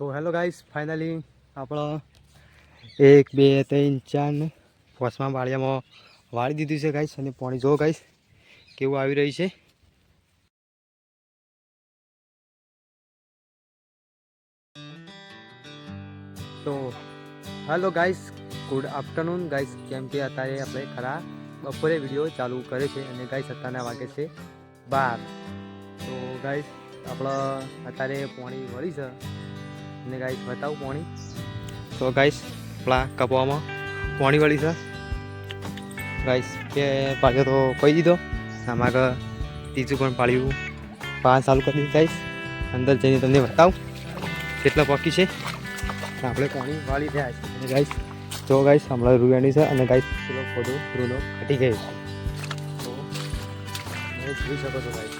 તો hello guys, finally આપણો એક, બે, ત્રણ, ચાર ને પોસમાં વાળિયામાં વાળી દીધું છે ગાઈસ, અને પાણી જો ગાઈસ, કેવું આવી રહ્યું છે. તો hello guys, good afternoon. Guys, કેમ કે અત્યારે આપણે ખરા બપોરે વીડિયો ચાલુ કરે છે અને ગાઈસ અત્યારના વાગે છે બાર. તો ગાઈસ, આપણા અત્યારે પાણી વળી છે. અને ગાઈસ બતાવું પાણી. તો ગાઈસ પેલા કપવામાં પાણી વળી છે. ગાઈસ કે પાછો તો કહી દીધો. આમાં આગળ ત્રીજું પણ પાળ્યું. પાંચ ચાલુ કરી દીધું ગાઈસ અંદર જઈને તમને બતાવું કેટલા પકી છે. આપણે પાણી વાળી રહ્યા છે ગાઈસ તો ગાઈસ હમણાં રૂવાની છે અને ગાઈસ પેલો ફોટો રૂનો ફાટી ગયો છે. તો જોઈ શકો છો ગાઈસ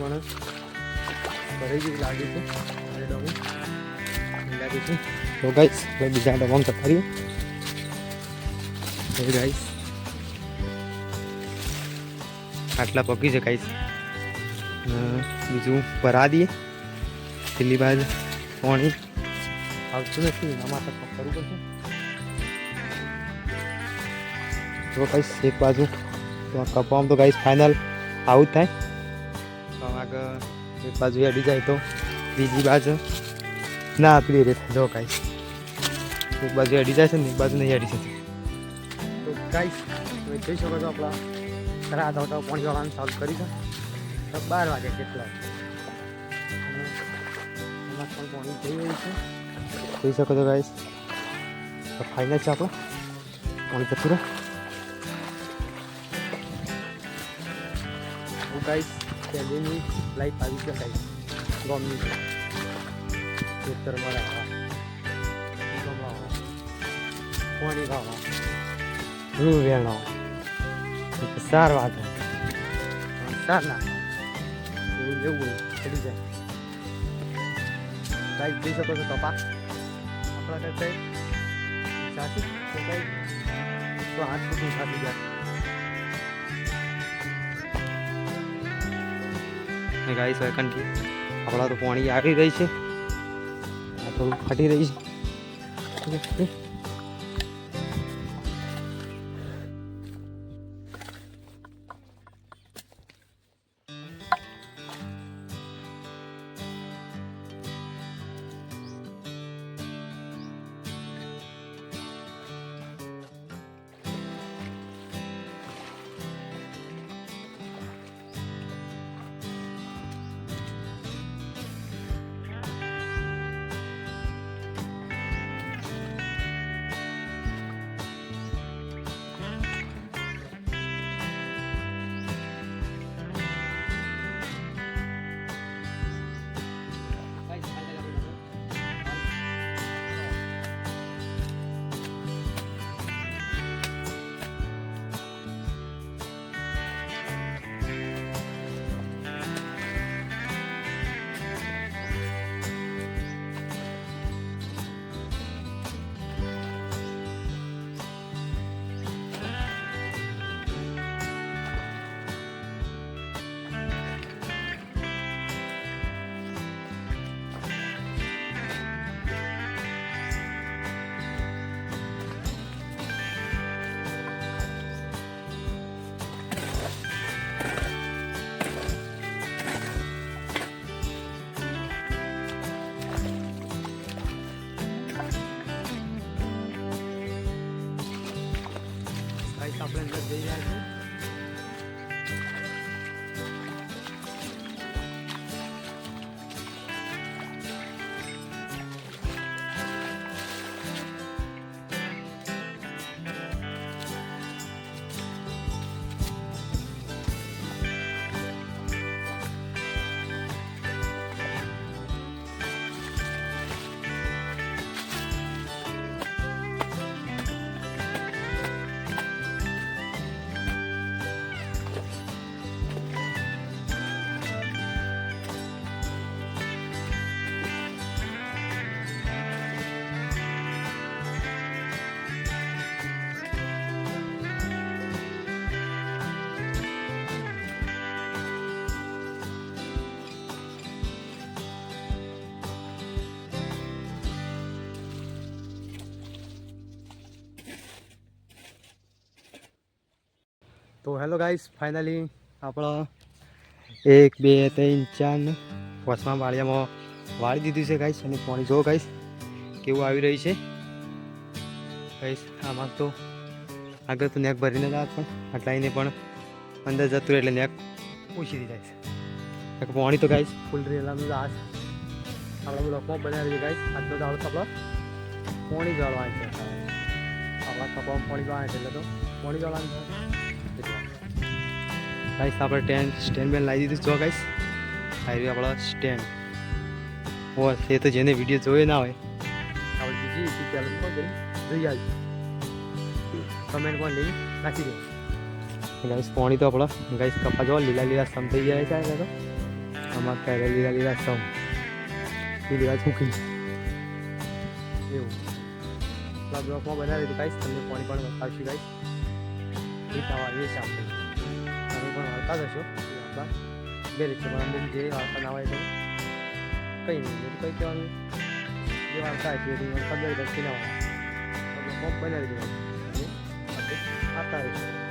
પણ ભરાઈ જેવી લાગે છે. અને ડોમી લાગે છે. તો ગાઈસ હવે બીજા ડોમાં જતા રહીએ. હવે ગાઈસ આટલા પકી છે ગાઈસ બીજું ભરા દઈએ. પેલી બાજુ પાણી. આવતું નથી એના માટે કરવું પડશે. જો ગાઈસ એક બાજુ તો આ કપામાં તો ગાઈસ ફાઇનલ આવું જ થાય. આગળ એક બાજુ અડી જાય તો બીજી બાજુ ના પેલી રીતે જો કાંઈ એક બાજુ અડી જાય છે ને એક બાજુ નહીં અડી શકે. તો કાંઈ તમે જોઈ શકો છો આપણા ખરા આવતા પાણી વાળાનું સોલ્વ કરી છે. તો બાર વાગે કેટલા એમાં પણ પાણી થઈ રહ્યું છે. જોઈ શકો છો ગાઈસ તો ફાઇનલ છે આપણો. પાણી હું ગાઈસ પહેલીની લાઈફ આવી શકાય. ગામની ખેતરમાં રહેવા ગામમાં પાણી ખાવા રૂ વેણો. સાર વાત સાર ના એવું એવું ચડી જાય. ગાઈસ, જોઈ શકો છો કપા. આપણા કઈ સાચું તો હાથ સુધી સાચી ગયા ને ગાઈસ વેકનથી આપણા તો પાણી આવી રહી છે. થોડું ફાટી રહી છે. ગાઈસ તો હેલો ગાઈસ, ફાઇનલી આપણા એક, બે, ત્રણ, ચાર ને પાંચમા વાળિયામાં વાળી દીધું છે ગાઈસ, અને પાણી જો ગાઈસ, કેવું આવી રહ્યું છે. ગાઈસ, આમાં તો આગળ તો નેક ભરીને જ પણ આટલાઈને પણ અંદર જતું એટલે નેક ઓછી થઈ જાય છે. પાણી તો ગાઈસ, ફૂલ રેલાનું જ આ છે. આપણા બ્લોકમાં બનાવી ગાઈસ, આજનો તો આપણો પાણી જળવાનું છે. આપણા કપામાં પાણી જવાનું એટલે તો પાણી છે. ગાઈસ આપણે ટેન સ્ટેન્ડ બેન લાવી દીધું જો ગાઈસ આવી આપણા સ્ટેન્ડ બસ એ તો જેને વીડિયો જોયો ના હોય. આપણે બીજી યુટ્યુબ ચેનલ પર જોઈ આવજો કમેન્ટ પણ લઈ નાખી દો. ગાઈસ પાણી તો આપણા ગાઈસ કપા જો લીલા લીલા સમ થઈ જાય છે આ તો. આમાં ક્યારે લીલા લીલા સમ? એ લીલા ચૂકી એવું. આપણા બ્લોકમાં બનાવી દીધું ગાઈસ તમને પાણી પણ બતાવશું ગાઈસ એ થવા એ છે આપણે પણ વાળતા જશો આપણા બે રીતે પણ અમુક જે કંઈ નહીં કંઈ કહેવાનું જે વાળતા હોય તે મને ખબર નથી ના વાળા કોમ બનાવી દેવાનું. આપણે આપતા રહીશું.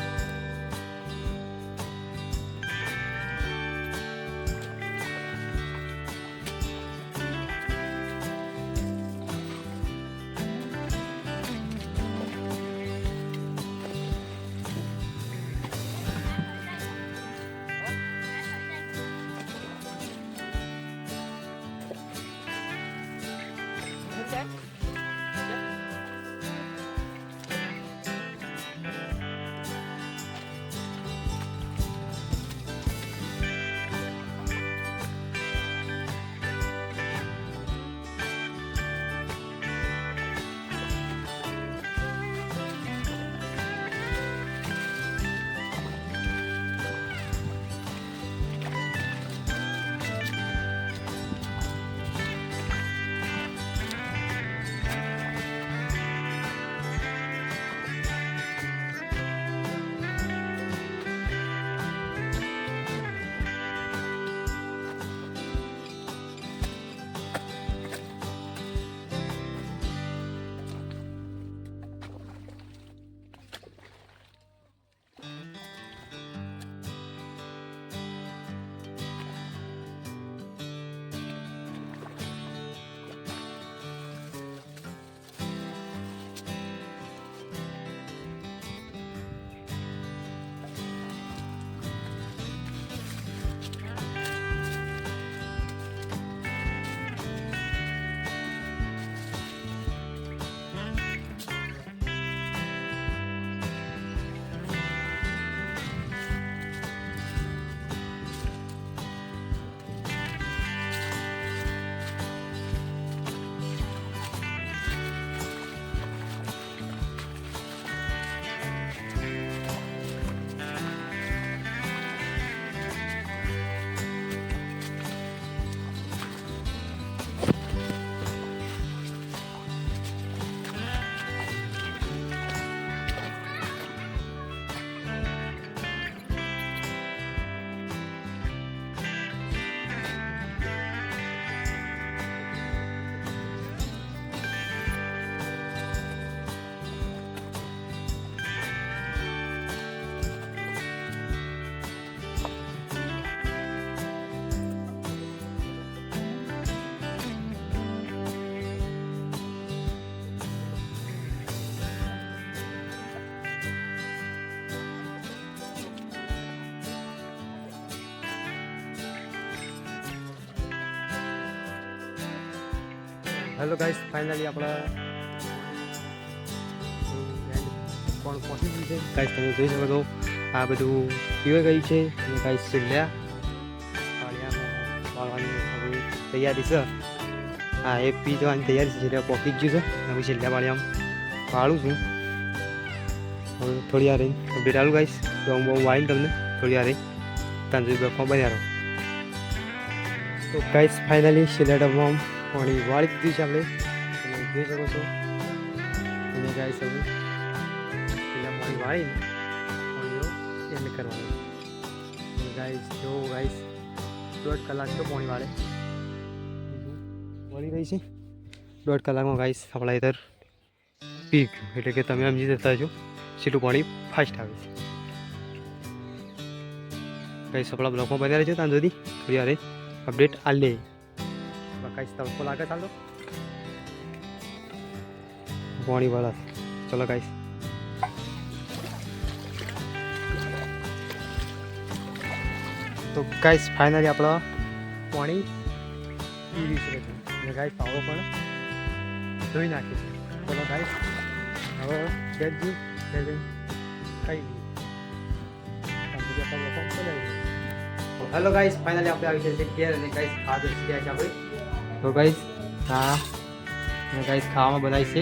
હેલો ગાઈસ ફાઇનલી આપણા પણ પહોંચી ગયું છે? ગાઈસ તમે જોઈ શકો છો, આ બધું પીવાઈ ગયું છે. અને ગાઈસ છેલ્લા પાળિયામાં તૈયારી છે. હા એ પી જવાની તૈયારી છે એટલે પહોંચી ગયું છે. હવે છેલ્લા પાળિયામાં પાળું છું. હવે થોડી વાર અપડેટ આવું ગાઈસ તો હું બહુ વાઈન તમને થોડી વાર સુધી બ્લોકમાં બન્યા રહો તો ગાઈસ ફાઇનલી છેલ્લા ડબ્બામાં પાણી વાળી દીધી છે આપણે. તમે જોઈ શકો છો. અને ગાઈસ હવે પેલા પાણી વાળીને પાણીનો એન્ડ કરવાનું. ગાઈસ, જો ગાઈસ, દોઢ કલાક તો પાણી વાળે. વળી રહી છે. દોઢ કલાકમાં ગાઈસ આપણા ઇધર પીક. એટલે કે તમે સમજી જતા છો સીટું પાણી ફાસ્ટ આવે છે. ગાઈસ, આપણા બ્લોગમાં બન્યા રહેજો ત્યાં સુધી. થોડી અપડેટ આ લે કઈ તડકો લાગે ચાલો. પાણી વાળા. ચલો ગાઈસ તો ગાઈસ ફાઇનલી આપણો પાણી પીવી છે. અને ગાઈસ પાવો પણ ધોઈ નાખીએ ચલો ગાઈસ હવે ખેતજી ખાઈ લઈએ. હેલો ગાઈસ ફાઇનલી આપણે આવી છે કેર અને ગાઈસ ખાધું છે. આપણે તો ગાઈસ હા અને ગાઈસ ખાવામાં બનાવી છે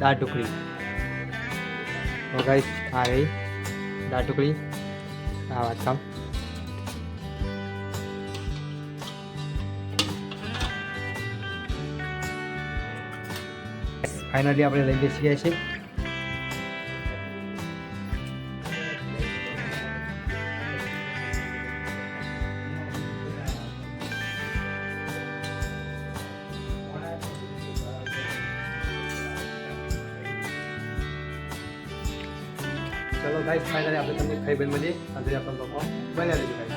દાળ ટુકડી તો ગાઈસ આ રહી દાળ ટુકડી આ વાત કામ. ફાઇનલી આપણે લઈ લઈ શકીએ છે. ચલો ગાઈસ ફાઇનલી આપણે તમને ખાઈ બન મળીએ આજે આપણે લોકો બન્યા રહેજો ગાઈસ